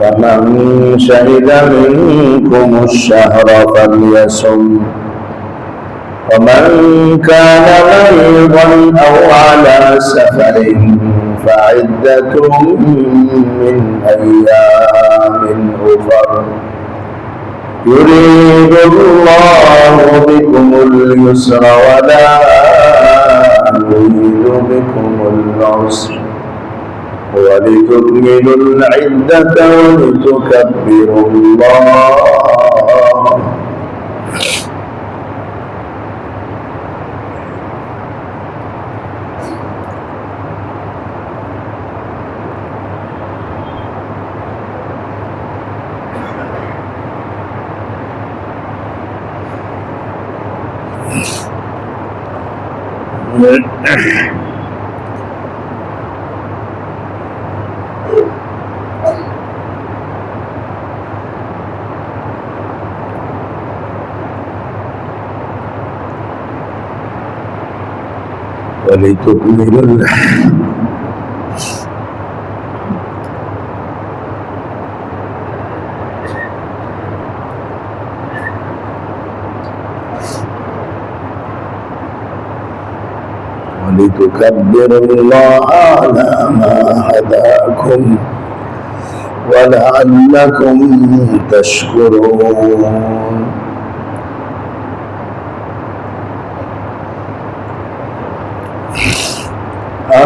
فمن شهد منكم الشهر فليصم. ومن كان مريضا أو على سفر فعدة من أيام أخر. يريد الله بكم اليسر ولا يريد بكم العسر. ولتكملوا العدة ولتكبروا الله ولتكملوا ال- ولتكبروا الله على ما هداكم ولعلكم تشكرون.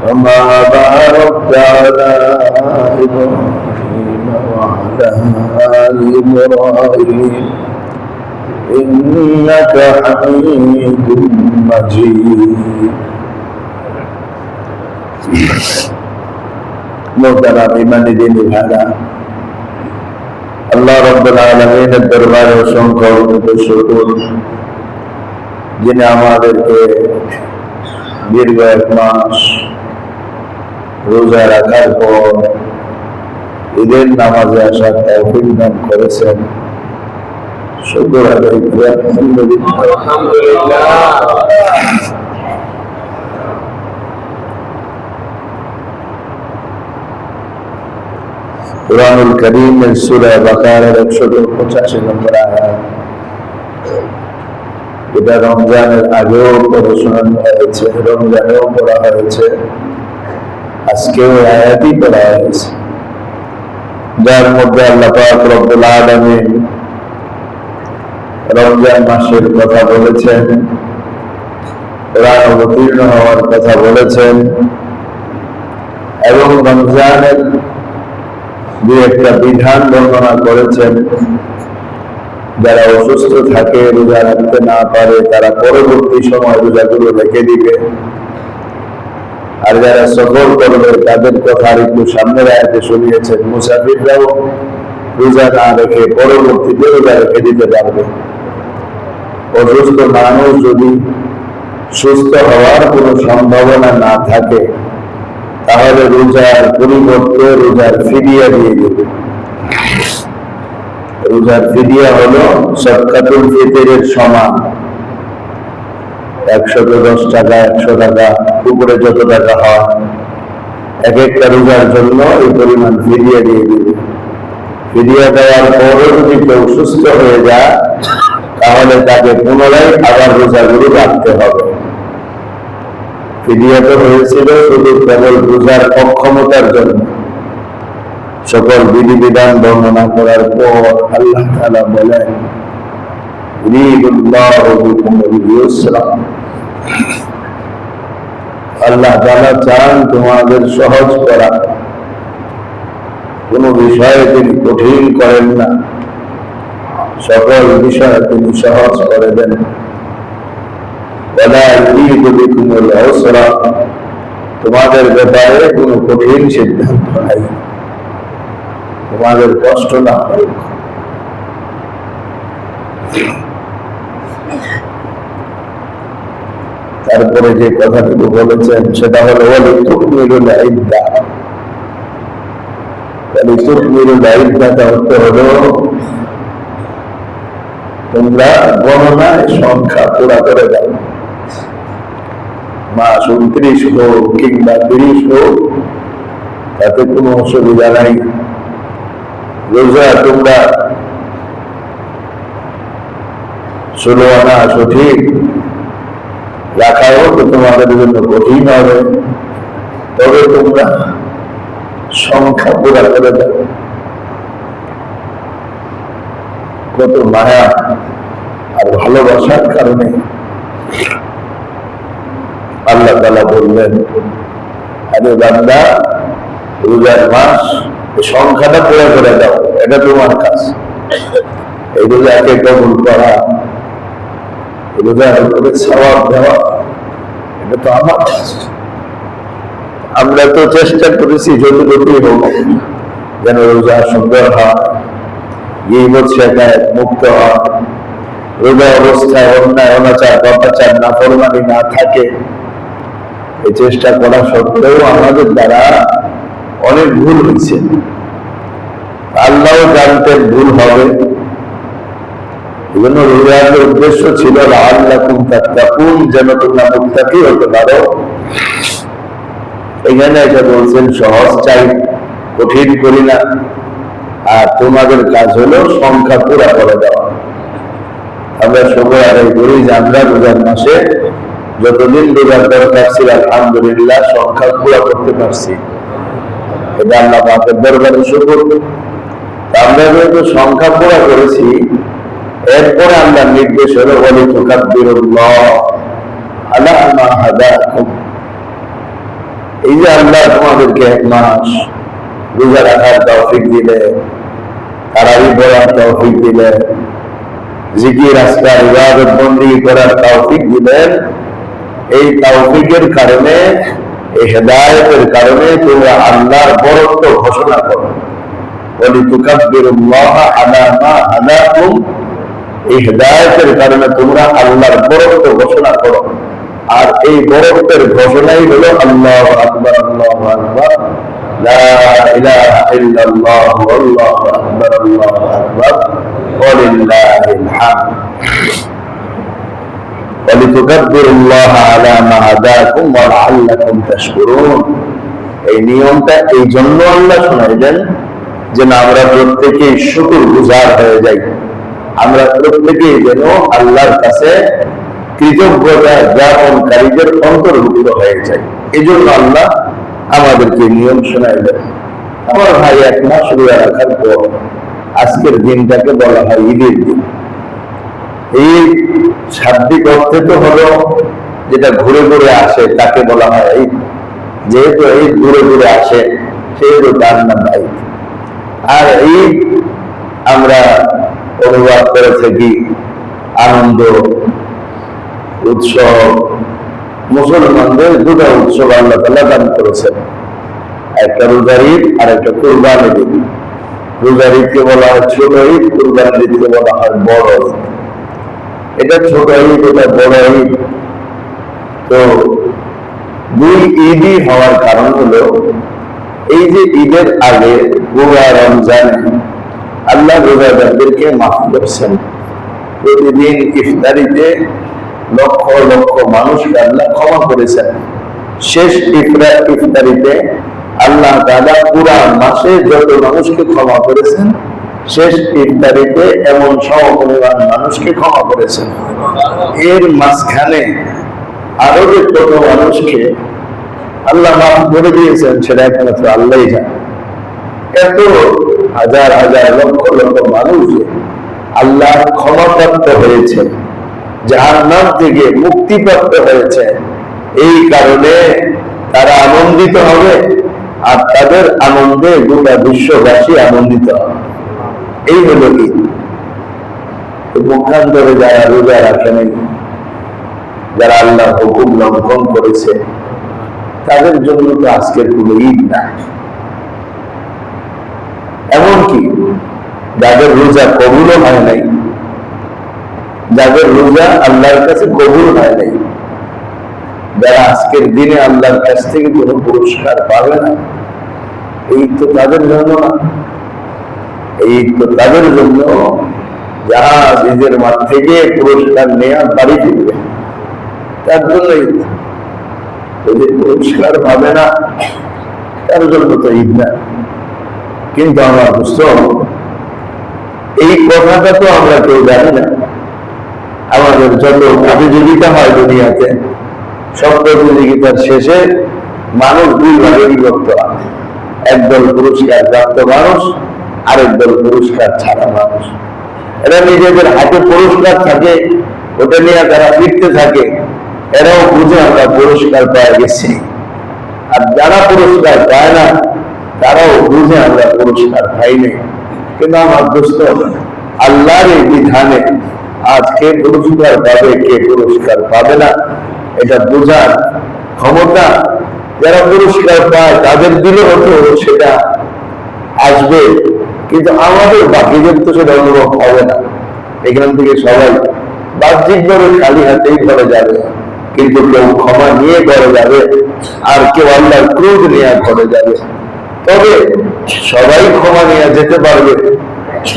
كما باركت على إبراهيم وعلى آل إبراهيم إنك حميد مجيد মোহতারাম ইমানি দিন ভাড়া আল্লাহ রব্বুল আলমিনের দরবারে অসংখ্য শুকুর যিনি আমাদেরকে দীর্ঘ এক মাস রোজা রাখার পর ঈদের নামাজে আসার তৌফিক দান করেছেন শুকুর আদায় করে আলহামদুলিল্লাহ কোরআনুল করিমের সুরা বাকারের একশো পঁচাশি নম্বর আয়াত এটা রমজানের আগেও শোনানো হয়েছে, রমজানেও পড়া হয়েছে। আজকেও আয়াতই পড়া হয়েছে। যার মধ্যে আল্লাহ পাক রব্বুল আলামিন রমজান মাসের কথা বলেছেন অবতীর্ণ হওয়ার কথা বলেছেন, এবং রমজানের দু একটা বিধান বর্ণনা করেছেন। যারা অসুস্থ থাকে, রোজা রাখতে না পারে, তারা পরবর্তী সময় রোজাগুলো রেখে দিবে। আর যারা সফর করবে, তাদের কথা আর একটু সামনে রাখতে শুনিয়েছেন মুসাফিররাও রোজা না রেখে পরবর্তীতে রোজা রেখে দিতে পারবে। অসুস্থ মানুষ যদি সুস্থ হওয়ার কোনো সম্ভাবনা না থাকে, তাহলে রোজার পরিবর্তে রোজার ফিরিয়া দিয়ে দেবে। রোজার ফিরিয়া হলো সৎকাতুল ফিতরের সমান। একশত দশ টাকা একশো টাকা, উপরে যত টাকা হয় এক একটা রোজার জন্য এই পরিমাণ ফিরিয়া দিয়ে দেবে। ফিরিয়া দেওয়ার পরও যদি কেউ সুস্থ হয়ে যায়, তাহলে তাকে পুনরায় আবার রোজাগুলো রাখতে হবে। ফিরিয়া তো হয়েছিল শুধু কেবল রোজার অক্ষমতার জন্য। সকল বিধিবিধান বর্ণনা করার পর আল্লাহ তালা বলেন আল্লাহ তালা চান তোমাদের সহজ করা। কোন বিষয়ে তিনি কঠিন করেন না। সকল বিষয়ে তিনি সহজ করে দেন। তোমাদের ব্যাপারে কোনো কঠিন সিদ্ধান্ত নাই। তোমাদের কষ্ট না হোক তারপরে যে কথাটুকু বলেছেন, সেটা হলো হতে হলো, তোমরা গণনায় সংখ্যা পুরা করে দাও। মাস উনত্রিশ হোক কিংবা তিরিশ হোক, তাতে কোনো অসুবিধা নাই। রোজা তোমরা ষোলো আনা সঠিক রাখাও তো তোমাদের জন্য কঠিন হবে তবে তোমরা সংখ্যা পুরা করে দাও কত মায়া আর ভালোবাসার কারণে আল্লাহ তালা বললেন আরে বান্দা রোজার মাস সংখ্যাটা পুরো করে দাও, এটা তোমার কাজ। এই রোজাকে কবুল করা উপরে সবাব দেওয়া, এটা তো আমার কাজ। আমরা তো চেষ্টা করেছি যতটুকুই হোক যেন রোজা সুন্দর হয় গিবত শেখায় মুক্ত হয়, রোজা অবস্থায় অন্যায়, অনাচার পাপাচার না ফরমানি না থাকে, এই চেষ্টা করা সত্ত্বেও আমাদের দ্বারা অনেক ভুল হয়েছে। আল্লাহ জানতেন ভুল হবে। রোজার উদ্দেশ্য ছিল যেন তোমরা মুক্তাকি হতে পারো। এখানে এটা বলছেন, সহজ চাই, কঠিন করি না। আর তোমাদের কাজ হলো সংখ্যা পুরা করে দেওয়া। আমরা সময় আদায় করি যে আমরা রোজার মাসে যতদিন রোজার দরকার ছিল, আলহামদুলিল্লাহ, সংখ্যা পুরা করতে পারছি। এটা দরবারে আমরা যেহেতু সংখ্যা পুরা করেছি, এরপরে আমরা নির্দেশ বলি এই যে আল্লাহ তোমাদেরকে এক মাস রোজা রাখার তৌফিক দিলে, তারাবি পড়ার তৌফিক বন্দি করার তৌফিক দিলেন। এই তৌফিকের কারণে এই হেদায়তের কারণে তোমরা আল্লাহর বরত্ব ঘোষণা করো। এই হেদায়তের কারণে তোমরা আল্লাহর বরত্ব ঘোষণা করো। আর এই বরত্বের ঘোষণাই হলো আল্লাহ আকবর আল্লাহ আকবর। আল্লাহ আকবর আল্লাহ আকবর। এই নিয়মটা এই জন্য আল্লাহ শোনাইলেন যেন আমরা প্রত্যেকেই শুকুর গুজার হয়ে যাই। আমরা প্রত্যেকেই যেন আল্লাহর কাছে কৃতজ্ঞতা জ্ঞাপনকারীদের অন্তর্ভুক্ত হয়ে যাই। এই জন্য আল্লাহ আমাদেরকে নিয়ম শোনাইলেন। আমার ভাই এক মাস রোজা রাখার পর আজকের দিনটাকে বলা হয় ঈদের দিন। এই শাব্দিক অর্থে তো হলো যেটা ঘুরে ঘুরে আসে, তাকে বলা হয় ঈদ। যেহেতু এই ঘুরে ঘুরে আসে, সেহেতু তার নাম ঈদ। আর ঈদ আমরা অনুবাদ করে থাকি আনন্দ, উৎসব। মুসলমানদের দুটা উৎসব আল্লাহ তাল্লাহ দান করেছেন। একটা রোজার ঈদ আর একটা কোরবানি ঈদ। রোজার ঈদকে বলা হয় ছোট ঈদ কোরবানি ঈদকে বলা হয় বড় ঈদ। এটা ছোট ঈদ এটা বড় ঈদ তো দুই ঈদই হওয়ার কারণ হলো, এই যে ঈদের আগে পুরা রমজানে, আল্লাহ রোজাদারদেরকে মাফ করছেন। প্রতিদিন ইফতারিতে লক্ষ লক্ষ মানুষকে আল্লাহ ক্ষমা করেছেন। শেষ ইফরা, ইফতারিতে আল্লাহ দাদা পুরা মাসে যত মানুষকে ক্ষমা করেছেন শেষ ইফতারিতে এমন সমপরিমাণ মানুষকে ক্ষমা করেছেন। এর মাঝখানে আরও যে কত মানুষকে আল্লাহ মাফ করে দিয়েছেন, সেটা একমাত্র আল্লাহই জানে। এত হাজার হাজার লক্ষ লক্ষ মানুষ আল্লাহ ক্ষমাপ্রাপ্ত হয়েছে যাহার নাম থেকে মুক্তিপ্রাপ্ত হয়েছে এই কারণে তারা আনন্দিত হবে আর তাদের আনন্দে গোটা বিশ্ববাসী আনন্দিত হবে। এই হলো ঈদ। মুখান্তরে যারা রোজা রাখেনি, যারা আল্লাহ হুকুম লঙ্ঘন করেছে, তাদের জন্য তো আজকের কোনো ঈদ নাই এমনকি যাদের রোজা কবুলও হয় নাই, যাদের রোজা আল্লাহর কাছে কবুল হয় নাই, যারা আজকের দিনে আল্লাহর কাছ থেকে কোনো পুরস্কার পাবে না, এই তো তাদের জন্য না। এই তো তাদের জন্য যারা নিজের মাঠ থেকে পুরস্কার নেওয়া বাড়ি ফিরবে, তার জন্যই যদি পুরস্কার পাবে না, তার জন্য তো ঈদ না। কিন্তু আমার বুঝত এই কথাটা তো আমরা কেউ জানি না। আমাদের যত প্রতিযোগিতা হয় দুনিয়াতে, সব প্রতিযোগিতার শেষে মানুষ দুই ভাগে বিভক্ত হয়। একদল পুরস্কার প্রাপ্ত মানুষ আরেক দল পুরস্কার ছাড়া মানুষ। এরা নিজেদের হাতে পুরস্কার থাকে, ওটা নিয়ে তারা ফিরতে থাকে, এরাও বুঝে আমরা পুরস্কার পেয়ে গেছি। আর যারা পুরস্কার পায় না, তারাও বুঝে আমরা পুরস্কার পাইনি কিন্তু আমার দোস্ত, আল্লাহর এই বিধানে আজ কে পুরস্কার পাবে, কে পুরস্কার পাবে না, এটা বোঝার ক্ষমতা যারা পুরস্কার পায়, তাদের দিলে হতো সেটা আসবে। কিন্তু আমাদের বাকিদের তো সেটা অনুভব হবে না। এখান থেকে সবাই বাহ্যিকভাবে খালি হাতেই ঘরে যাবে। কিন্তু কেউ ক্ষমা নিয়ে ঘরে যাবে আর কেউ আল্লাহর ক্রোধ নিয়ে ঘরে যাবে। তবে সবাই ক্ষমা নিয়ে যেতে পারবে।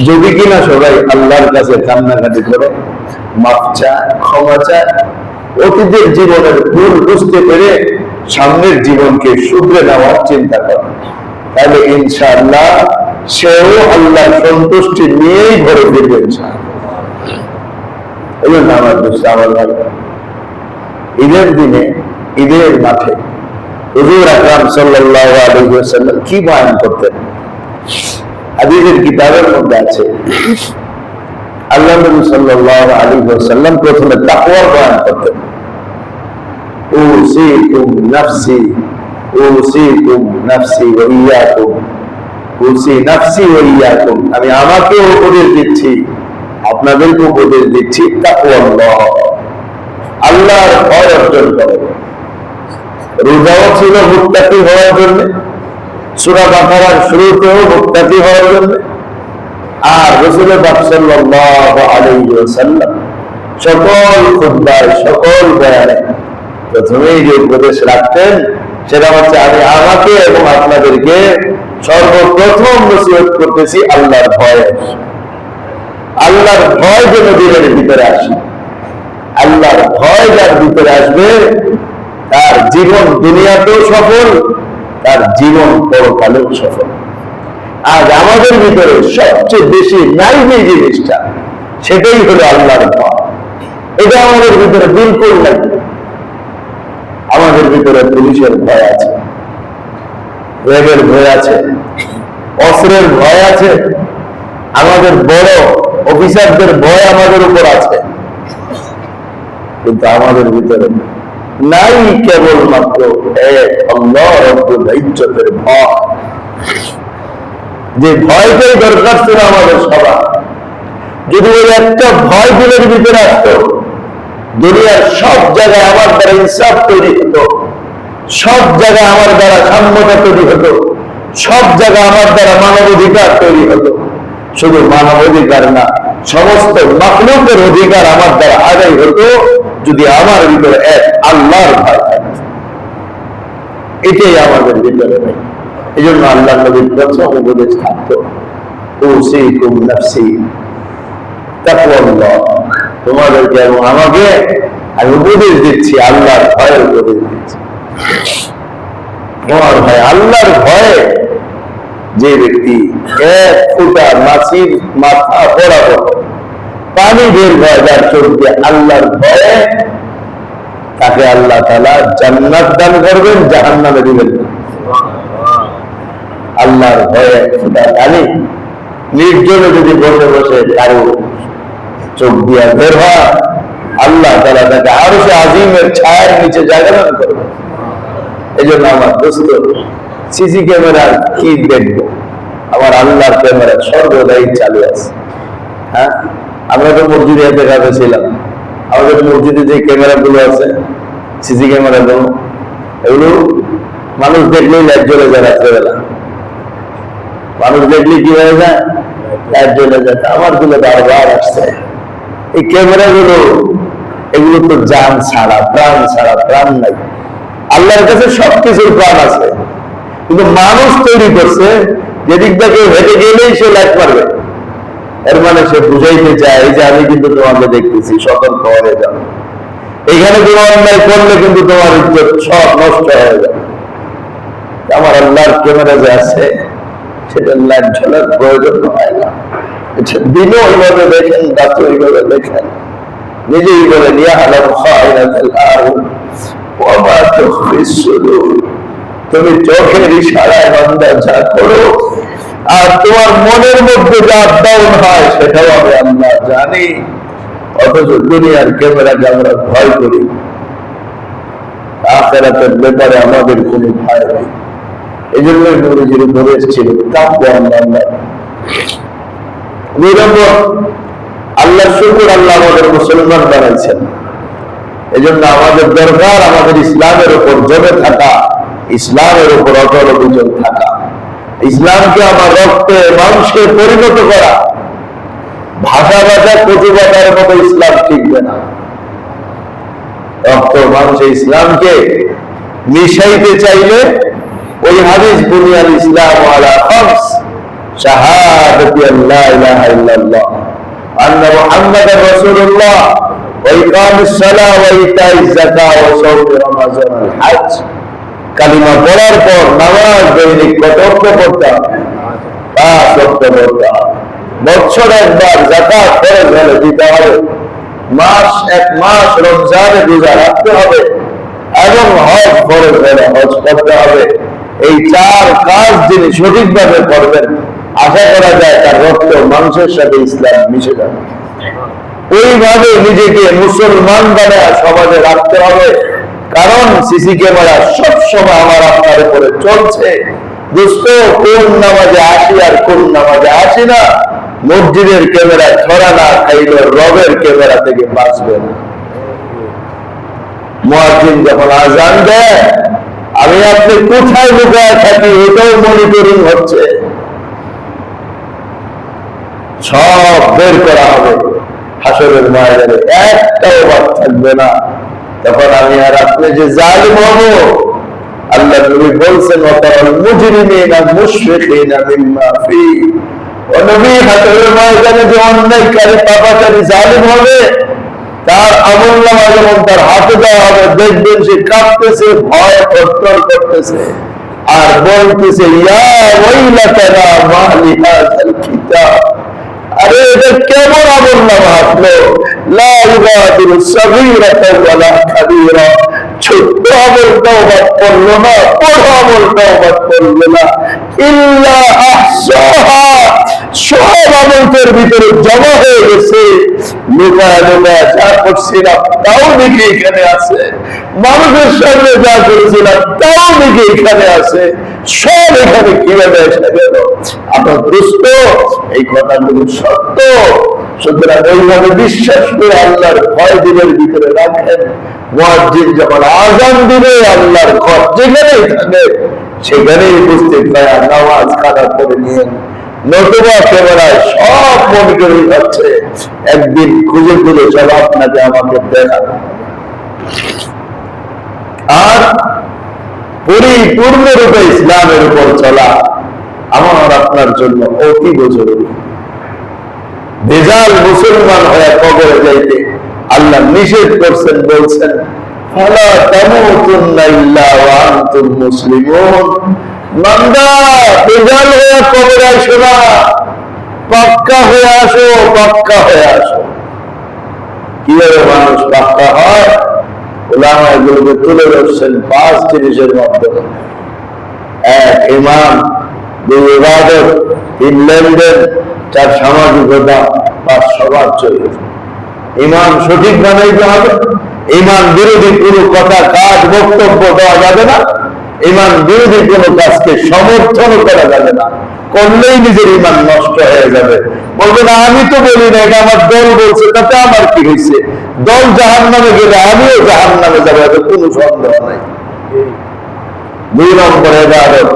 যদি কিনা সবাই আল্লাহর কাছে কান্নাকাটি করে মাপ চায়, ক্ষমা চায়, অতীতের জীবনের ভুল বুঝতে পেরে সামনের জীবনকে শুধরে নেওয়ার চিন্তা করে। তাহলে ইনশাআল্লাহ সেও আল্লাহ সন্তুষ্টি নিয়েই ঘরে ফিরবে এই জন্য আমার দোস্ত, আমার ভাই। ঈদের দিনে, ঈদের মাঠে হুজুর আকরাম সাল্লাল্লাহু আলাইহি ওয়াসাল্লাম কি বয়ান করতেন? হাদিসের কিতাবের মধ্যে আছে, আল্লাহ নবী সাল্লাল্লাহু আলাইহি ওয়াসাল্লাম প্রথমে তাকওয়ার বয়ান করতেন। উসিকুম নাফসি উসিকুম নাফসি ওয়া ইয়াকুম। উসি নাফসি ওয়া ইয়াকুম আমি আমাকে উপদেশ দিচ্ছি আপনাদেরকে উপদেশ দিচ্ছি, তাকওয়াল্লাহ। আল্লাহর ভয় অর্জন করো। রোজাও ছিল হওয়ার জন্য, সুরা বাকারার শুরুতেও হওয়ার জন্য, আর ওয়াসাল্লাম সকল খুদ্ায়, সকল বয়ানে প্রথমেই যে উপদেশ রাখতেন, সেটা হচ্ছে, আমি আমাকে এবং আপনাদেরকে সর্বপ্রথম নসিহত করতেছি আল্লাহর ভয়। আল্লাহর ভয় যেন দিনের ভিতরে আসে। আল্লাহর ভয় যার ভিতরে আসবে, তার জীবন দুনিয়াতেও সফল, তার জীবন পরকালেও সফল। আজ আমাদের ভিতরে সবচেয়ে বেশি নাই যে জিনিসটা, সেটাই হলো আল্লাহর ভয়। এটা আমাদের ভিতরে বিলকুল নাই। আমাদের ভিতরে পুলিশের ভয় আছে। রেবের ভয় আছে, অস্ত্রের ভয় আছে, আমাদের বড় অফিসারদের ভয় আমাদের উপর আছে। কিন্তু আমাদের ভিতরে নাই কেবলমাত্র এক ভয়। যে ভয়টাই দরকার ছিল আমাদের সবার। যদি ওই একটা ভয় দিলের ভিতরে আসতো, দুনিয়ার সব জায়গায় আমার দ্বারা ইনসাফ তৈরি হতো। সব জায়গায় আমার দ্বারা সাম্যতা তৈরি হতো। সব জায়গায় আমার দ্বারা মানব অধিকার তৈরি হতো। শুধু মানব অধিকার না, সমস্ত মাকলুকের অধিকার আমার দ্বারা আদায় হতো, যদি আমার ভিতরে এক আল্লাহর ভয় এটাই আমাদের ভিতরে নেই। এই জন্য আল্লাহ নবীর প্রথম উপদেশ থাকতো সেই তাকওয়াল্লাহ তোমাদেরকে এবং আমাকে আমি উপদেশ দিচ্ছি, আল্লাহর ভয়ের উপদেশ দিচ্ছি। তোমার ভয় আল্লাহর ভয়ে যে ব্যক্তি এক ফুটা মাছির মাথা বরাবর পানি বের হয় যার চোখ দিয়ে আল্লাহর ভয়ে, তাকে আল্লাহ তালা জান্নাত দান করবেন জাহান নামে দিবেন। আল্লাহর ভয়ে ফুটা পানি নির্জনে যদি বসে বসে কারও চোখ দিয়া বের হয়, আল্লাহ তালা তাকে আরও সে আজিমের ছায়ার নিচে জায়গা দান করবে এই জন্য আমার দোস্ত সিসি ক্যামেরার কি দেখব? আমার আল্লাহর ক্যামেরা সর্বদাই চালু আছে। হ্যাঁ? আমরা তো মসজিদে ছিলাম। আমাদের মসজিদে যে ক্যামেরা গুলো আছে সিসি ক্যামেরাগুলো এগুলো মানুষ দেখলেই লাইট জ্বলে যায় রাত্রেবেলা। মানুষ দেখলে কি হয়ে যায়? লাইট জ্বলে যায়। আমারগুলো বারবার আসছে। এই ক্যামেরা গুলো এগুলো তো জান ছাড়া, প্রাণ ছাড়া, প্রাণ নাই। আল্লাহর কাছে সবকিছুর প্রাণ আছে। কিন্তু মানুষ তৈরি করছে, যেদিক থেকে হেঁটে গেলেই সে লাইট মারবে এর মানে সে বুঝাইতে চায় যে আমি কিন্তু তোমাকে দেখতেছি, সতর্ক হয়ে যাও। এখানে কোনো অন্যায় করলে কিন্তু তোমার ইজ্জত সব নষ্ট হয়ে যাবে। আমার আল্লাহর ক্যামেরা যে আছে সেটা লাইট ঝোলার প্রয়োজন হয় না। এটা দিনও ওইভাবে দেখেন রাত্রে ওইভাবে দেখেন। নিজেই নিয়ে আলম তুমি চোখের ইশারায় বান্দা যা করো, আর তোমার মনের মধ্যে যা ডাউন হয়, সেটাও আমি আল্লাহ জানি। অথচ দুনিয়ার ক্যামেরাকে আমরা ভয় করি, আখেরাতের ব্যাপারে আমাদের ভয় নেই। এই তাকওয়া আল্লাহ দুই আল্লাহ শুকুর আল্লাহ আমাদের মুসলমান বানাইছেন। এই জন্য আমাদের দরকার আমাদের ইসলামের উপর জমে থাকা, ইসলামের উপর অটল অভিযোগ থাকা। ইসলামকে আমার রক্তে মাংসে পরিণত করা। ভাষা ভাষা কচু বাটার মতো ইসলাম টিকবে না। রক্ত মাংসে ইসলামকে মিশাইতে চাইলে ওই হাদিস বুনিয়াল ইসলাম আলা খামস শাহাদাতি আল্লা ইলাহা ইল্লাল্লাহ। আন্না মুহাম্মাদার রাসূলুল্লাহ। কালিমা পড়ার পর নামাজ দৈনিক কত অর্থ করতে হবে পাঁচ অর্থ করতে হবে বছর একবার হলে দিতে হবে। মাস এক মাস রমজানে রোজা রাখতে হবে। এবং হজ খরচ হলে হজ করতে হবে। এই চার কাজ যিনি সঠিকভাবে করবেন, আশা করা যায় তার রক্ত মানুষের সাথে ইসলাম মিশে যাবে। ওইভাবে নিজেকে মুসলমান বানায় সমাজে রাখতে হবে। কারণ সিসি ক্যামেরা সব সময় আমার আপনার উপরে চলছে। দোস্ত, কোন নামাজে আসি আর কোন নামাজে আসি না? মসজিদের ক্যামেরা ছড়া না খাইল রবের ক্যামেরা থেকে বাঁচবে না। মুয়াজ্জিন যখন আজান দেয়, আমি আপনি কোথায় লুকায় থাকি এটাও মনিটরিং হচ্ছে। সব বের করা হবে। হাসরের ময়দানে একটাও বাদ থাকবে না। তখন আমি আর আপনি যে জালিম হব, আল্লাহ নবী বলছেন ওয়াতারাল মুজরিমিনা মুশফিকিনা ও নবী, হাসরের যে অন্যায়কারী জালিম হবে, তার আমল নামা যেমন তার হাতে দেওয়া হবে, দেখবেন সে কাঁপতেছে, ভয় করতেছে। আর বলতেছে, ইয়া ওয়াইলাতানা মা লিহাযাল কিতাব। আরে এটা কেমন আমল নামা আসলো ছোট্ট আমল তওবা করল না, বড় আমল তওবা করল না। ইল্লা সব আমলদের ভিতরে জমা হয়ে গেছে। লুকায় লুকায় যা করছিলাম তাও দেখি এখানে আছে। মানুষের সামনে যা করেছিলাম, তাও দেখি এখানে আছে। সব এখানে কীভাবে এসে গেল? আপনার দুষ্ট এই কথাগুলো সত্য। সুতরাং ওইভাবে বিশ্বাস করে আল্লাহর ভয় দিনের ভিতরে রাখেন। মসজিদ যখন আজান দিবে, আল্লাহর ঘর যেখানেই থাকে সেখানেই উপস্থিত হয় নামাজ খারাপ করে নিয়ে নতুবা ক্যামেরায় সব মনিটরিং হচ্ছে। একদিন খুঁজে খুঁজে চলো, আপনাকে আমাকে দেখা আর পরিপূর্ণরূপে ইসলামের উপর চলা আমার আপনার জন্য অতীব জরুরি। বেজাল মুসলমান হয়ে কবরে যাইতে আল্লাহ নিষেধ করছেন, বলছেন হয়ে হয়ে হয়ে মানুষ পাক্কা হয়? ওলামা এগুলোকে তুলে ধরছেন পাঁচ জিনিসের মাধ্যমে এক ইমান দুই ইবাদত, তিন লেনদেন, চার সামাজিকতা, পাঁচ সবার চরিত্র। সঠিক বানাইতে হবে ইমান বিরোধী কোনো কথা, কাজ, বক্তব্য দেওয়া যাবে না ইমান বিরোধী কোনো কাজকে সমর্থন করা যাবে না। করলেই নিজের ইমান নষ্ট হয়ে যাবে। বলবে, না, আমি তো বলি না, এটা আমার দল বলছে, তাতে আমার কি হয়েছে দল জাহান নামে গেলে আমিও জাহান নামে যাব, এতে কোনো সন্দেহ নাই। দুই নম্বর এবাদত,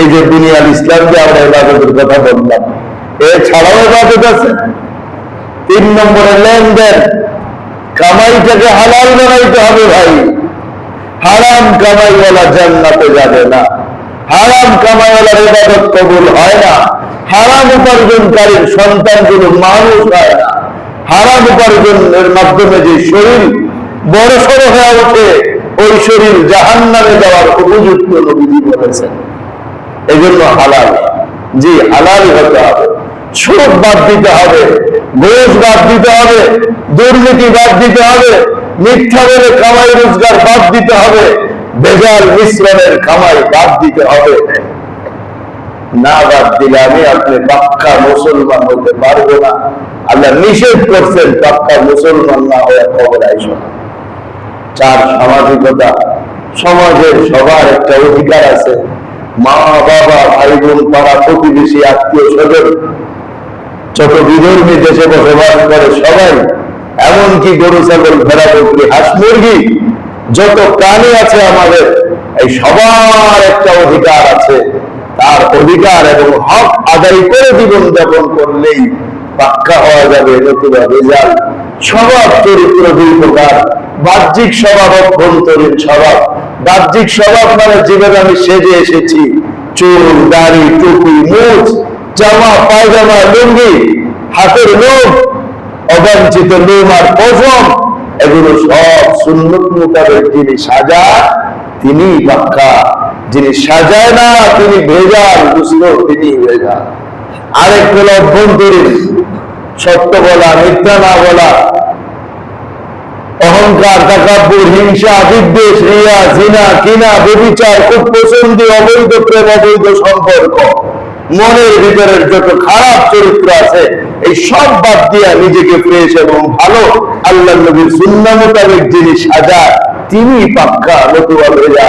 এই যে দুনিয়ার ইসলাম যে আমরা এবাদতের কথা বললাম। এছাড়াও এবাদত আছে। তিন নম্বরে লেনদেন, কামাইটাকে হালাল বানাইতে হবে ভাই। হারাম কামাইওয়ালা জান্নাতে যাবে না। হারাম কামাইওয়ালার ইবাদত কবুল হয় না। হারাম উপার্জনকারীর সন্তানগুলো মানুষ হয় না। হারাম উপার্জনের মাধ্যমে যে শরীর বড় সড়ো হয়ে ওঠে, ওই শরীর জাহান নামে যাওয়ার উপযুক্ত নবীজি বলেছেন। এই জন্য হালাল। জি হালালই হতে হবে। সুদ বাদ দিতে হবে ঘোষ বাদ দিতে হবে, দুর্নীতি বাদ দিতে হবে, মিথ্যা বলে কামাই রোজগার বাদ দিতে হবে, বেজাল মিশ্রণের কামাই বাদ দিতে হবে। না বাদ দিলে আমি আপনি পাক্কা মুসলমান হতে পারব না। আল্লাহ নিষেধ করছেন পাক্কা মুসলমান না হয়ে খবর আইসো। চার সামাজিকতা। সমাজের সবার একটা অধিকার আছে। মা, বাবা, ভাই, বোন, পাড়া, প্রতিবেশী, আত্মীয়, স্বজন। যত বিধর্মী দেশে বসবাস করে সবাই, এমনকি গরু, ছাগল, ভেড়া বকরি হাঁস, মুরগি, যত প্রাণী আছে আমাদের, এই সবার একটা অধিকার আছে। তার অধিকার এবং হক আদায় করে জীবন যাপন করলেই পাক্কা হওয়া যাবে, নতুবা রেজাল্ট। স্বভাব চরিত্র দুই প্রকার। বাহ্যিক স্বভাব অভ্যন্তরীণ স্বভাব। বাহ্যিক স্বভাব মানে যেভাবে আমি সেজে এসেছি। চুল, দাড়ি, টুপি মুখ জামা, পায়জামা, লুঙ্গি, হাতের লোক অবাঞ্ছিত লোম আর পশম এগুলো সব সুন্নত মোতাবেক যিনি সাজা তিনি পাক্কা। যিনি সাজায় না, তিনি ভেজাল বুঝলো তিনি ভেজাল। আরেক হলো অভ্যন্তরীণ সত্য বলা, মিথ্যা না বলা। অহংকার, তাকাব্বুর, হিংসা, বিদ্বেষ, রিয়া, জিনা কিনা বেবিচার খুব পছন্দ অবৈধ প্রেম, অবৈধ সম্পর্ক। মনের ভিতরের যত খারাপ চরিত্র আছে, এই সব বাদ দিয়া নিজেকে ফ্রেশ এবং ভালো আল্লাহ নবীর সুন্না মোতাবেক যিনি সাজা তিনি পাক্কা, নতুবা ভেজা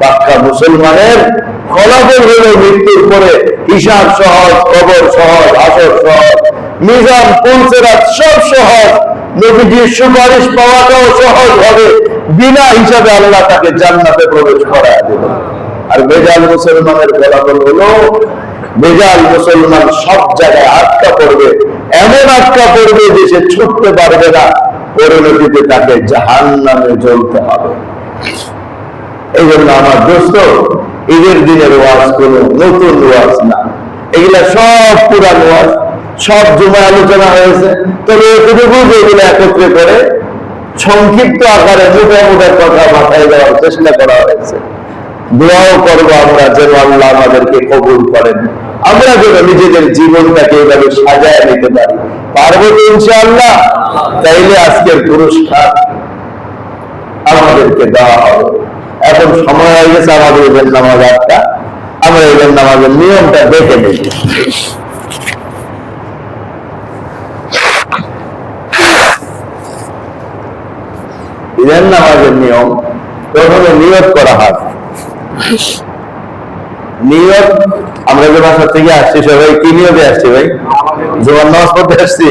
পাক্কা মুসলমানের ফলাফল হলো মৃত্যুর পরে হিসাব সহজ, কবর সহজ, আসর সহজ মিজান পৌঁছেরাত সব সহজ, নবীজির সুপারিশ পাওয়াটাও সহজ হবে বিনা হিসাবে আল্লাহ তাকে জান্নাতে প্রবেশ করায় দিল আর বেজাল মুসলমানের ফলাফল হলো, বেজাল মুসলমান সব জায়গায় আটকা পড়বে, এমন আটকা পড়বে যে সে ছুটতে পারবে না। পরিণতিতে তাকে জাহান নামে জ্বলতে হবে। এই জন্য আমার দোস্ত, ঈদের দিনের ওয়াজ কোন নতুন ওয়াজ না। এগুলা সব পুরান ওয়াজ, সব জমা আলোচনা হয়েছে। তবে এতটুকু এগুলো একত্রে করে সংক্ষিপ্ত আকারে মোটা মোটা কথা মাথায় দেওয়ার চেষ্টা করা হয়েছে। দোয়াও করব আমরা যেন আল্লাহ আমাদেরকে কবুল করেন। আমরা যেন নিজেদের জীবনটাকে এইভাবে সাজায় নিতে পারি। পারব তো ইনশাআল্লাহ? তাইলে আজকের পুরস্কার আমাদেরকে দেওয়া হবে। এখন সময় হয়ে গেছে আমাদের ঈদের নামাজ আটটা। আমরা ঈদের নামাজের নিয়মটা দেখে নিই। ঈদের নামাজের নিয়ম, প্রথমে নিয়ত করা হয়। নিয়ত, আমরা যে বাসা থেকে আসছি, সবাই কি নিয়তে আসছি ভাই? জোয়ার নামাজ পড়তে আসছি?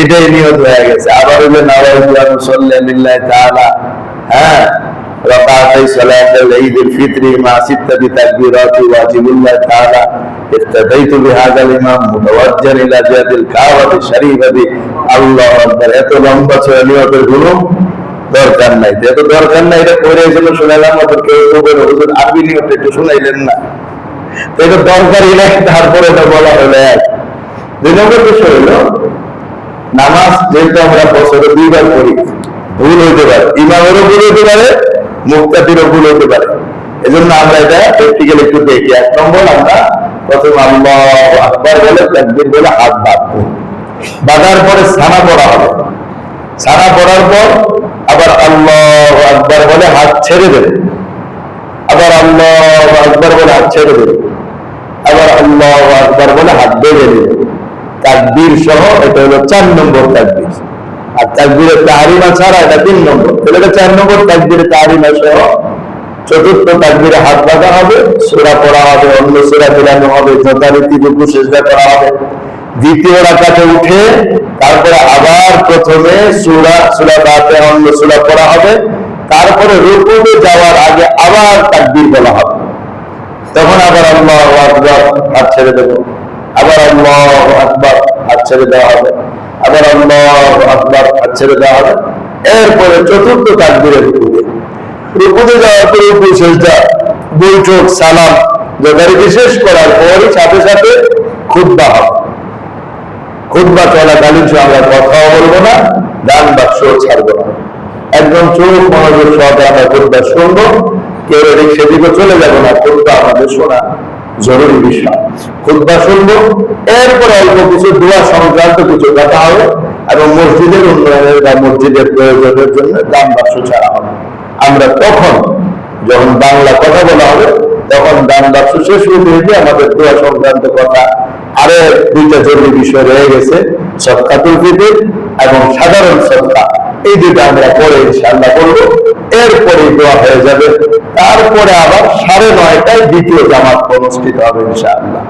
এটাই নিয়ত হয়ে গেছে। আবার ওই যে নাওয়াজ সাল্লাল্লাহু তাআলা হ্যাঁ ركعتي صلاة العيد الفطر مع ستة تكبيرات واجب الله تعالى اقتديت بهذا الإمام متوجها إلى جهة الكعبة الشريفة الله أكبر এত লম্বা ছিল নিয়তের গুলো দরকার নাই তো এত দরকার নাই এটা পড়ে এসেছিল শুনাইলাম ওদের কেউ কেউ হুজুর আরবি নিয়ত একটু শুনাইলেন না তো এটা দরকারই নাই তারপরে এটা বলা হলো এক দুই নম্বর বিষয় হলো নামাজ যেহেতু আমরা বছরে দুইবার পড়ি ভুল হইতে পারে ইমামেরও ভুল হইতে পারে মুক্তাদিরও ভুল হতে পারে। এজন্য আমরা এটা প্র্যাকটিক্যাল একটু দেখি। এক নম্বর আমরা প্রথম আল্লাহ বলে, তাকবীর বলে হাত বাঁধবো বাঁধার পরে সানা পড়া হবে। সানা পড়ার পর আবার আল্লাহ আকবার বলে হাত ছেড়ে দেবে। আবার আল্লাহ আকবার বলে হাত ছেড়ে দেবে। আবার আল্লাহ আকবার বলে হাত বেঁধে দেবে। তাকবীর সহ এটা হলো চার নম্বর তাকবীর। আর তাকবীরের তাহারিমা ছাড়া এটা তিন নম্বর। তাহলে এটা চার নম্বর তাকবীরের তাহারিমা সহ চতুর্থ তাকবীরে হাত বাঁধা হবে, সুরা পড়া হবে, অন্য সুরা মিলানো হবে, যথারীতি রূপু চেষ্টা করা হবে। দ্বিতীয় রাকাতে উঠে তারপরে আবার প্রথমে সুরা সুরা বাতে অন্য সুরা পড়া হবে। তারপরে রুকুতে যাওয়ার আগে আবার তাকবীর বলা হবে। তখন আবার আল্লাহ হাত ছেড়ে দেবো। আবার আল্লাহ আকবর হাত ছেড়ে দেওয়া হবে। আবার আল্লাহ আকবর হাত ছেড়ে দেওয়া হবে। এরপরে চতুর্থ তাকবীরের রুকুতে। রুকুতে যাওয়ার পরে রুকু বৈঠক, সালাম যথারীতি শেষ করার পরই সাথে সাথে খুদ্া হবে। খুদ্া আমরা কথাও বলব না গান বাক্সও ছাড়বো না। একদম চোখ মনোযোগ সহজে আমরা খুদ্া শুনব। কেউ সেদিকে চলে যাব না খুদ্া আমাদের শোনা। জরুরি বিষয়। খুদ্া শুনব, এরপরে অল্প কিছু দোয়া সংক্রান্ত কিছু কথা হবে এবং মসজিদের উন্নয়নের বা মসজিদের প্রয়োজনের জন্য গান বাক্স ছাড়া হবে। আমরা তখন যখন বাংলা কথা বলা হবে, তখন গান বাক্স শেষ হতে হইতে আমাদের দোয়া সংক্রান্ত কথা আরও দুইটা জরুরি বিষয় রয়ে গেছে সৎকাতুল ফিতির এবং সাধারণ সৎকা এই দুটো আমরা পরে ইনশাল্লাহ করব এরপরে দোয়া হয়ে যাবে। তারপরে আবার সাড়ে নয়টায় দ্বিতীয় জামাত অনুষ্ঠিত হবে ইনশাআল্লাহ।